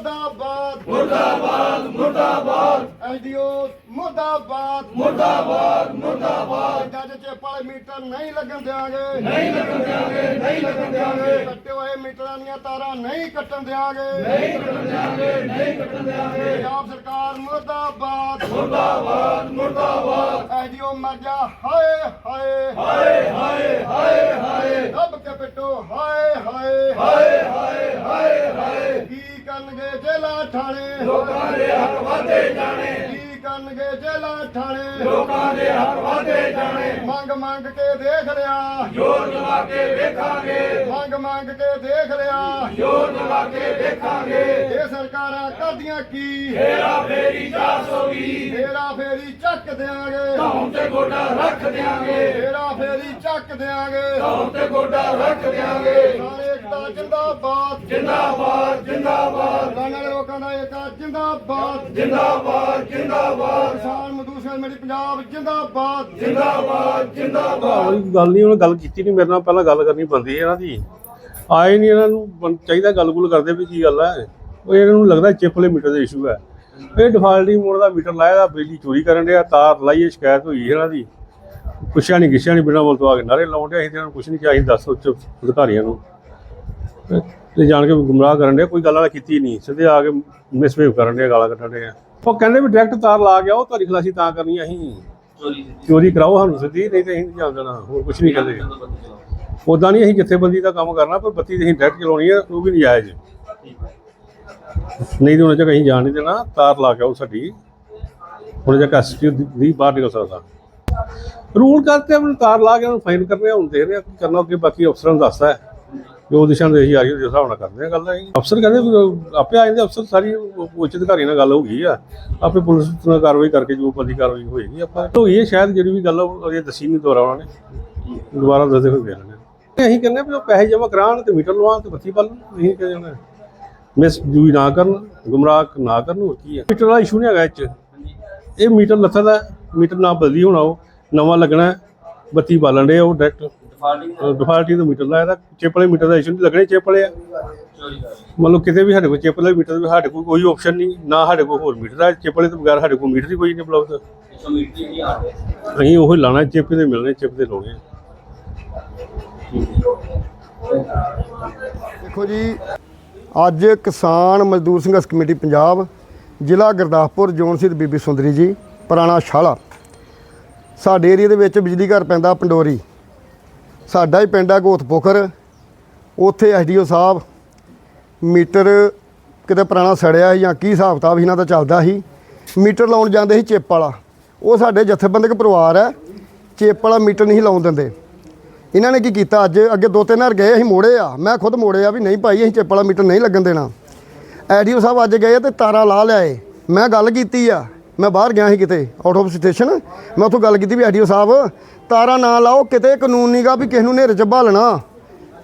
ਮੁਰਦਾਬਾਦ। ਮੁਰਦਾਬਾਦ ਮੁਰਦਾਬਾਦ। ਐਡੀਓ ਮੁਰਦਾਬਾਦ। ਮੁਰਦਾਬਾਦ ਮੁਰਦਾਬਾਦ। ਜੱਜ ਚ ਪਲ ਮੀਟਰ ਨਹੀਂ ਲੱਗਣ ਦਿਆਂਗੇ। ਨਹੀਂ ਲੱਗਣ ਦਿਆਂਗੇ ਨਹੀਂ ਲੱਗਣ ਦਿਆਂਗੇ। ਕੱਟੇ ਹੋਏ ਮੀਟਰਾਂ ਦੀਆਂ ਤਾਰਾਂ ਨਹੀਂ ਕੱਟਣ ਦਿਆਂਗੇ। ਨਹੀਂ ਕੱਟਣ ਦਿਆਂਗੇ ਨਹੀਂ ਕੱਟਣ ਦਿਆਂਗੇ। ਪੰਜਾਬ ਸਰਕਾਰ ਮੁਰਦਾਬਾਦ। ਮੁਰਦਾਬਾਦ ਮੁਰਦਾਬਾਦ। ਐਡੀਓ ਮਰ ਜਾ ਹਾਏ ਹਾਏ। ਹਾਏ ਹਾਏ ਹਾਏ ਹਾਏ। ਰੱਬ ਕੇ ਪਿੱਟੋ ਹਾਏ ਹਾਏ। ਹਾਏ ਹਾਏ ਹਾਏ ਹਾਏ। ਕਰਨਗੇ ਜੇਲਾ ਠਾਣੇ ਲੋਕਾਂ ਦੇ ਹੱਕ ਵਾਧੇ ਜਾਣੇ। ਕੀ ਕਰਨਗੇ ਜੇਲਾ ਠਾਣੇ ਲੋਕਾਂ ਦੇ ਹੱਕ ਵਾਧੇ ਜਾਣੇ। ਮੰਗ ਮੰਗ ਕੇ ਦੇਖ ਲਿਆ। ਜੋਰ ਜਮਾ ਕੇ ਵੇਖਾਂਗੇ। ਮੰਗ ਮੰਗ ਕੇ ਦੇਖ ਲਿਆ। ਜੋਰ ਜਮਾ ਕੇ ਵੇਖਾਂਗੇ। ਸਰਕਾਰਾਂ ਕਰਦੀਆਂ ਕੀ? ਹੇਰਾ ਫੇਰੀ 420 ਹੇਰਾ ਫੇਰੀ ਚੱਕ ਦਿਆਂਗੇ। ਧੌਣ ਤੇ ਗੋਡਾ ਰੱਖ ਦਿਆਂਗੇ। ਹੇਰਾ ਫੇਰੀ ਚੱਕ ਦਿਆਂਗੇ। ਧੌਣ ਤੇ ਗੋਡਾ ਰੱਖ ਦਿਆਂਗੇ। ਸਾਰੇ ਏਕਤਾ ਜਿੰਦਾਬਾਦ। ਜਿੰਦਾਬਾਦ ਜਿੰਦਾਬਾਦ। ਲਾਣ ਲੋਕਾਂ ਦਾ ਏਕਤਾ ਜਿੰਦਾਬਾਦ। ਜਿੰਦਾਬਾਦ ਜਿੰਦਾਬਾਦ। ਕਿਸਾਨ ਮਜ਼ਦੂਰ ਮੇਰੀ ਪੰਜਾਬ ਜਿੰਦਾਬਾਦ। ਜਿੰਦਾਬਾਦ ਜਿੰਦਾਬਾਦ। ਗੱਲ ਨਹੀਂ ਉਹਨੇ ਗੱਲ ਕੀਤੀ ਨਹੀਂ ਮੇਰੇ ਨਾਲ ਪਹਿਲਾਂ ਗੱਲ ਕਰਨੀ ਬੰਦੀ ਇਹਨਾਂ ਦੀ। ਆਏ ਨਹੀਂ ਇਹਨਾਂ ਨੂੰ ਚਾਹੀਦਾ ਗੱਲ-ਗੁਲ ਕਰਦੇ ਵੀ ਕੀ ਗੱਲ ਹੈ। ਉਹ ਇਹਨਾਂ ਨੂੰ ਲੱਗਦਾ ਚਿਪ ਵਾਲੇ ਮੀਟਰ ਦਾ ਇਸ਼ੂ ਹੈ। ਇਹ ਡਿਫਾਲਟੀ ਮੋੜ ਦਾ ਮੀਟਰ ਲਾਇਆ ਦਾ ਬਿਜਲੀ ਚੋਰੀ ਕਰਨ ਡਿਆ ਤਾਰ ਲਾਈਏ ਸ਼ਿਕਾਇਤ ਹੋਈ ਇਹਨਾਂ ਦੀ। ਪੁੱਛਿਆ ਨਹੀਂ ਗਿੱਛਿਆ ਨਹੀਂ ਬਿਨਾਂ ਬੋਲ ਤੋਂ ਆ ਕੇ ਨਾਰੇ ਲਾਉਣ ਡਿਆ ਅਸੀਂ ਤੇ ਇਹਨਾਂ ਨੂੰ ਕੁਛ ਨਹੀਂ ਚਾਹੀਦਾ ਦੱਸ ਉੱਚ ਅਧਿਕਾਰੀਆਂ ਨੂੰ। ਤੇ- ਜਾਣ ਕੇ ਗੁੰਮਰਾਹ ਕਰਨ ਡਿਆ ਕੋਈ ਗੱਲ ਕੀਤੀ ਨਹੀਂ ਸਿੱਧੇ ਆ ਕੇ ਮਿਸਬਿਹੇਵ ਕਰਨ ਡਿਆ ਗਾਲਾਂ ਕੱਢਣ ਡਿਆ। ਉਹ ਕਹਿੰਦੇ ਵੀ ਡਾਇਰੈਕਟ ਤਾਰ ਲਾ ਗਿਆ ਉਹ ਤੁਹਾਡੀ ਖਲਾਸੀ ਤਾਂ ਕਰਨੀ ਅਸੀਂ। ਚੋਰੀ ਕਰਾਓ ਸਾਨੂੰ ਸਿੱਧੀ ਨਹੀਂ ਤੇ ਅਸੀਂ ਨਹੀਂ ਜਾਣ ਦੇਣਾ ਹੋਰ ਕੁਝ ਨਹੀਂ ਕਹਿੰਦੇ ਉਦਾਂ ਨਹੀਂ ਅਸੀਂ ਜਥੇਬੰਦੀ ਦਾ ਕੰਮ ਕਰਨਾ ਪਰ ਬੱਤੀ ਅਸੀਂ ਡਾਇਰੈਕਟ ਚਲਾਉਣੀ ਹੈ ਉਹ ਵੀ ਨਜਾਇਜ਼। ਨਹੀਂ ਤੇ ਉਹਨਾਂ ਚੱਕ ਅਸੀਂ ਜਾਣ ਨਹੀਂ ਦੇਣਾ, ਤਾਰ ਲਾ ਕੇ ਆਓ ਸਾਡੀ। ਹੁਣ ਜੇ ਐਸਪੀ ਦੀ ਬਾਹਰ ਨਿਕਲ ਸਕਦਾ। ਰੂਲ ਕਰਤੇ ਆਪਣੀ ਤਾਰ ਲਾ ਕੇ ਉਹਨੂੰ ਫਾਈਨ ਕਰਨੇ ਹੁਣ ਦੇਖਦੇ ਆ ਕੀ ਕਰਨਾ, ਅੱਗੇ ਬਾਕੀ ਅਫਸਰਾਂ ਨੂੰ ਦੱਸਦਾ ਹੈ। ਜੋ ਦਿਸ਼ਾ ਨਿਰਦੇਸ਼ ਜਾਰੀ ਉਹਦੇ ਹਿਸਾਬ ਨਾਲ ਕਰਦੇ ਆ ਗੱਲ ਅਫਸਰ ਕਹਿੰਦੇ ਆਪੇ ਆ ਜਾਂਦੇ ਅਫਸਰ ਸਾਰੀ ਉੱਚ ਅਧਿਕਾਰੀ ਨਾਲ ਗੱਲ ਹੋ ਗਈ ਆ। ਆਪੇ ਪੁਲਿਸ ਨਾਲ ਕਾਰਵਾਈ ਕਰਕੇ ਜੋ ਬੰਦੀ ਕਾਰਵਾਈ ਹੋਏਗੀ ਆਪਾਂ ਹੋਈ ਹੈ ਸ਼ਾਇਦ ਜਿਹੜੀ ਵੀ ਗੱਲ ਅਜੇ ਦੱਸੀ ਨਹੀਂ ਦੁਬਾਰਾ ਉਹਨਾਂ ਨੇ। ਦੁਬਾਰਾ ਦੱਸਦੇ ਹੋਏ ਬਿਆਨ ਨੇ ਅਸੀਂ ਕਹਿੰਦੇ ਵੀ ਉਹ ਪੈਸੇ ਜਮ੍ਹਾਂ ਕਰਾਉਣ ਤੇ ਮੀਟਰ ਲਵਾਉਣ ਤੇ ਬੱਤੀ ਪਾਲਣ ਨਹੀਂ ਕਹਿੰਦੇ ਮਿਸ ਜੂਈ ਨਾ ਕਰਨ ਗੁੰਮਰਾਹ ਨਾ ਕਰਨ ਹੋਰ ਕੀ ਹੈ ਮੀਟਰ ਦਾ ਇਸ਼ੂ ਨਹੀਂ ਹੈਗਾ ਇਹ 'ਚ। ਇਹ ਮੀਟਰ ਲੱਥਾ ਦਾ ਮੀਟਰ ਨਾ ਬਦਲੀ ਹੋਣਾ ਉਹ ਨਵਾਂ ਲੱਗਣਾ। ਬੱਤੀ ਬਾਲਣ ਦੇ ਉਹ ਡਾਇਰੈਕਟ ਡਿਫਾਲਟੀ ਦਾ। ਮੀਟਰ ਲਾਇਆ ਦਾ ਚਿਪ ਵਾਲੇ ਮੀਟਰ ਦਾ ਇਸ਼ੂ ਨਹੀਂ ਲੱਗਣੇ ਚਿਪ ਵਾਲੇ ਆ। ਮੰਨ ਲਓ ਕਿਤੇ ਵੀ ਸਾਡੇ ਕੋਲ ਚਿਪ ਵਾਲੇ ਮੀਟਰ ਦੇ ਸਾਡੇ ਕੋਲ ਕੋਈ ਆਪਸ਼ਨ ਨਹੀਂ ਨਾ ਸਾਡੇ ਕੋਲ ਹੋਰ ਮੀਟਰ ਹੈ ਚਿਪ ਵਾਲੇ ਤੋਂ ਬਗੈਰ ਸਾਡੇ ਕੋਲ ਮੀਟਰ ਹੀ ਕੋਈ ਨਹੀਂ ਉਪਲਬਧ ਅਸੀਂ ਉਹ ਲਾਣਾ ਚਿਪ ਦੇ ਮਿਲਣੇ ਚਿਪ ਦੇ ਲਾਉਣੇ। ਦੇਖੋ ਜੀ ਅੱਜ ਕਿਸਾਨ ਮਜ਼ਦੂਰ ਸੰਘਰਸ਼ ਕਮੇਟੀ ਪੰਜਾਬ, ਜ਼ਿਲ੍ਹਾ ਗੁਰਦਾਸਪੁਰ, ਜੋਨ ਸਿੱਧ ਬੀਬੀ ਸੁੰਦਰੀ ਜੀ, ਪੁਰਾਣਾ ਸ਼ਾਲਾ ਸਾਡੇ ਏਰੀਆ ਦੇ ਵਿੱਚ ਬਿਜਲੀ ਘਰ ਪੈਂਦਾ ਪੰਡੋਰੀ। ਸਾਡਾ ਹੀ ਪਿੰਡ ਆ ਗੋਤ ਪੋਖਰ ਉੱਥੇ ਐਸਡੀਓ ਸਾਹਿਬ ਮੀਟਰ ਕਿਤੇ ਪੁਰਾਣਾ ਸੜਿਆ ਜਾਂ ਕੀ ਹਿਸਾਬ ਕਿਤਾਬ ਇਹਨਾਂ ਦਾ ਚੱਲਦਾ ਸੀ। ਮੀਟਰ ਲਾਉਣ ਜਾਂਦੇ ਸੀ ਚਿੱਪ ਵਾਲਾ। ਉਹ ਸਾਡੇ ਜਥੇਬੰਦਕ ਪਰਿਵਾਰ ਹੈ। ਚਿੱਪ ਵਾਲਾ ਮੀਟਰ ਨਹੀਂ ਲਾਉਣ ਦਿੰਦੇ। ਇਹਨਾਂ ਨੇ ਕੀ ਕੀਤਾ? ਅੱਜ ਅੱਗੇ ਦੋ ਤਿੰਨ ਵਾਰ ਗਏ, ਅਸੀਂ ਮੋੜੇ ਆ। ਮੈਂ ਖੁਦ ਮੋੜੇ ਆ ਵੀ ਨਹੀਂ ਭਾਈ, ਅਸੀਂ ਚਿੱਪ ਵਾਲਾ ਮੀਟਰ ਨਹੀਂ ਲੱਗਣ ਦੇਣਾ। ਐਡੀਓ ਸਾਹਿਬ ਅੱਜ ਗਏ ਤੇ ਤਾਰਾ ਲਾ ਲਿਆਏ। ਮੈਂ ਗੱਲ ਕੀਤੀ ਆ। ਮੈਂ ਬਾਹਰ ਗਿਆ ਸੀ ਕਿਤੇ ਆਊਟ ਆਫ ਸਟੇਸ਼ਨ ਮੈਂ ਉੱਥੋਂ ਗੱਲ ਕੀਤੀ ਵੀ ਐਡੀਓ ਸਾਹਿਬ, ਤਾਰਾ ਨਾ ਲਾਓ, ਕਿਤੇ ਕਾਨੂੰਨ ਨਹੀਂਗਾ ਵੀ ਕਿਸ ਨੂੰ ਨੇਰੇ 'ਚ ਭਾਲਣਾ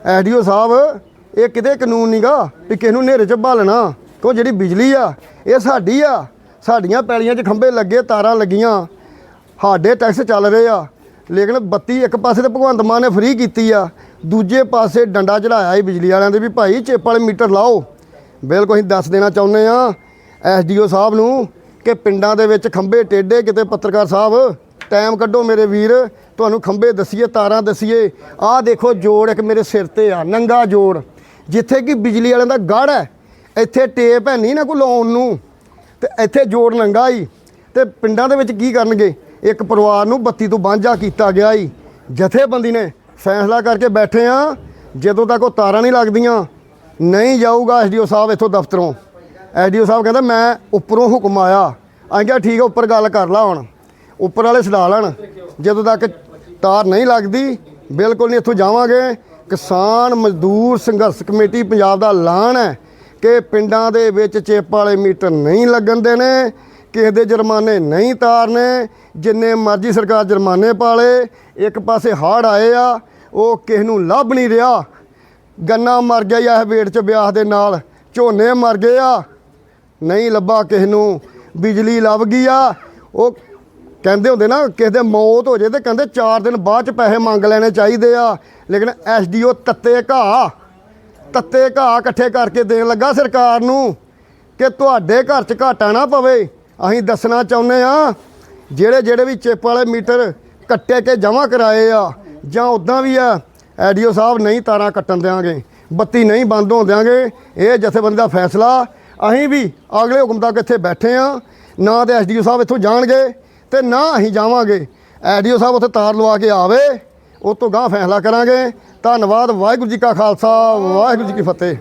ਐਡੀਓ ਸਾਹਿਬ, ਇਹ ਕਿਤੇ ਕਾਨੂੰਨ ਨਹੀਂਗਾ ਵੀ ਕਿਸ ਨੂੰ ਨੇਰੇ 'ਚ ਭਾਲਣਾ ਕਿਉਂ ਜਿਹੜੀ ਬਿਜਲੀ ਆ, ਇਹ ਸਾਡੀ ਆ। ਸਾਡੀਆਂ ਪੈਲੀਆਂ 'ਚ ਖੰਭੇ ਲੱਗੇ, ਤਾਰਾਂ ਲੱਗੀਆਂ। ਸਾਡੇ ਟੈਕਸ ਚੱਲ ਰਹੇ ਆ। ਲੇਕਿਨ ਬੱਤੀ ਇੱਕ ਪਾਸੇ ਤੇ ਭਗਵੰਤ ਮਾਨ ਨੇ ਫ੍ਰੀ ਕੀਤੀ ਆ, ਦੂਜੇ ਪਾਸੇ ਡੰਡਾ ਚੜਾਇਆ ਹੀ ਬਿਜਲੀ ਵਾਲਿਆਂ ਦੇ ਵੀ ਭਾਈ, ਚੇਪ ਵਾਲੇ ਮੀਟਰ ਲਾਓ। ਬਿਲਕੁਲ ਅਸੀਂ ਦੱਸ ਦੇਣਾ ਚਾਹੁੰਦੇ ਆ ਐਸਡੀਓ ਸਾਹਿਬ ਨੂੰ ਕਿ ਪਿੰਡਾਂ ਦੇ ਵਿੱਚ ਖੰਭੇ ਟੇਡੇ ਕਿਤੇ ਪੱਤਰਕਾਰ ਸਾਹਿਬ ਟਾਈਮ ਕੱਢੋ ਮੇਰੇ ਵੀਰ, ਤੁਹਾਨੂੰ ਖੰਭੇ ਦਸੀਏ, ਤਾਰਾਂ ਦਸੀਏ। ਆਹ ਦੇਖੋ ਜੋੜ ਇੱਕ ਮੇਰੇ ਸਿਰ ਤੇ ਆ, ਨੰਗਾ ਜੋੜ। ਜਿੱਥੇ ਕਿ ਬਿਜਲੀ ਵਾਲਿਆਂ ਦਾ ਗੜ ਹੈ, ਇੱਥੇ ਟੇਪ ਹੈ ਨਹੀਂ ਨਾ ਕੋਈ ਲਾਉਣ ਨੂੰ। ਤੇ ਇੱਥੇ ਜੋੜ ਨੰਗਾ ਹੀ ਤੇ ਪਿੰਡਾਂ ਦੇ ਵਿੱਚ ਕੀ ਕਰਨਗੇ? ਇੱਕ ਪਰਿਵਾਰ ਨੂੰ ਬੱਤੀ ਤੋਂ ਵਾਂਝਾ ਕੀਤਾ ਗਿਆ ਈ। ਜਥੇਬੰਦੀ ਨੇ ਫੈਸਲਾ ਕਰਕੇ ਬੈਠੇ ਆ, ਜਦੋਂ ਤੱਕ ਉਹ ਤਾਰਾਂ ਨਹੀਂ ਲੱਗਦੀਆਂ, ਨਹੀਂ ਜਾਊਗਾ ਐਸਡੀਓ ਸਾਹਿਬ ਇੱਥੋਂ ਦਫ਼ਤਰੋਂ। ਐਸਡੀਓ ਸਾਹਿਬ ਕਹਿੰਦਾ, ਮੈਂ ਉੱਪਰੋਂ ਹੁਕਮ ਆਇਆ। ਆਂ ਕਿਹਾ, ਠੀਕ ਹੈ ਉੱਪਰ ਗੱਲ ਕਰ ਲਾ ਹੁਣ। ਉੱਪਰ ਵਾਲੇ ਛਡਾ ਲੈਣ। ਜਦੋਂ ਤੱਕ ਤਾਰ ਨਹੀਂ ਲੱਗਦੀ, ਬਿਲਕੁਲ ਨਹੀਂ ਇੱਥੋਂ ਜਾਵਾਂਗੇ। ਕਿਸਾਨ ਮਜ਼ਦੂਰ ਸੰਘਰਸ਼ ਕਮੇਟੀ ਪੰਜਾਬ ਦਾ ਐਲਾਨ ਹੈ ਕਿ ਪਿੰਡਾਂ ਦੇ ਵਿੱਚ ਚੇਪ ਵਾਲੇ ਮੀਟਰ ਨਹੀਂ ਲੱਗਣ ਦੇ ਨੇ ਕਿਸੇ ਦੇ ਜੁਰਮਾਨੇ ਨਹੀਂ ਤਾਰਨੇ, ਜਿੰਨੇ ਮਰਜ਼ੀ ਸਰਕਾਰ ਜੁਰਮਾਨੇ ਪਾਲੇ, ਇੱਕ ਪਾਸੇ ਹੜ ਆਏ ਆ, ਉਹ ਕਿਸੇ ਨੂੰ ਲੱਭ ਨਹੀਂ ਰਿਹਾ। ਗੰਨਾ ਮਰ ਗਿਆ ਇਹ ਵੇਟ ਚ ਵਿਆਹ ਦੇ ਨਾਲ, ਝੋਨੇ ਮਰ ਗਏ ਆ, ਨਹੀਂ ਲੱਭਾ ਕਿਸੇ ਨੂੰ, ਬਿਜਲੀ ਲੱਭ ਗਈ ਆ। ਉਹ ਕਹਿੰਦੇ ਹੁੰਦੇ ਨਾ, ਕਿਸੇ ਦੇ ਮੌਤ ਹੋ ਜੇ ਤੇ ਕਹਿੰਦੇ 4 ਦਿਨ ਬਾਅਦ ਚ ਪੈਸੇ ਮੰਗ ਲੈਣੇ ਚਾਹੀਦੇ ਆ। ਲੇਕਿਨ ਐਸਡੀਓ ਤੱਤੇ ਘਾਹ ਤੱਤੇ ਘਾਹ ਇਕੱਠੇ ਕਰਕੇ ਦੇਣ ਲੱਗਾ ਸਰਕਾਰ ਨੂੰ ਕਿ ਤੁਹਾਡੇ ਘਰ 'ਚ ਘਾਟਾ ਨਾ ਪਵੇ। ਅਸੀਂ ਦੱਸਣਾ ਚਾਹੁੰਦੇ ਆ ਜਿਹੜੇ ਜਿਹੜੇ ਵੀ ਚਿੱਪ ਵਾਲੇ ਮੀਟਰ ਕੱਟੇ ਕੇ ਜਮ੍ਹਾਂ ਕਰਾਏ ਆ, ਜਾਂ ਉਦਾਂ ਵੀ ਆ, ਐਡੀਓ ਸਾਹਿਬ ਨਹੀਂ ਤਾਰਾਂ ਕੱਟਣ ਦਿਆਂਗੇ, ਬੱਤੀ ਨਹੀਂ ਬੰਦ ਹੋਣ ਦਿਆਂਗੇ, ਇਹ ਜਥੇਬੰਦੀ ਦਾ ਫੈਸਲਾ, ਅਸੀਂ ਵੀ ਅਗਲੇ ਹੁਕਮ ਤੱਕ ਇੱਥੇ ਬੈਠੇ ਆ ਨਾ ਤੇ ਐਸਡੀਓ ਸਾਹਿਬ ਇੱਥੋਂ ਜਾਣਗੇ ਤੇ ਨਾ ਅਸੀਂ ਜਾਵਾਂਗੇ। ਐਡੀਓ ਸਾਹਿਬ ਉੱਥੇ ਤਾਰ ਲਵਾ ਕੇ ਆਵੇ, ਉਹ ਤੋਂ ਗਾਂ ਫੈਸਲਾ ਕਰਾਂਗੇ। ਧੰਨਵਾਦ, ਵਾਹਿਗੁਰੂ ਜੀ ਕਾ ਖਾਲਸਾ, ਵਾਹਿਗੁਰੂ ਜੀ ਕੀ ਫਤਿਹ।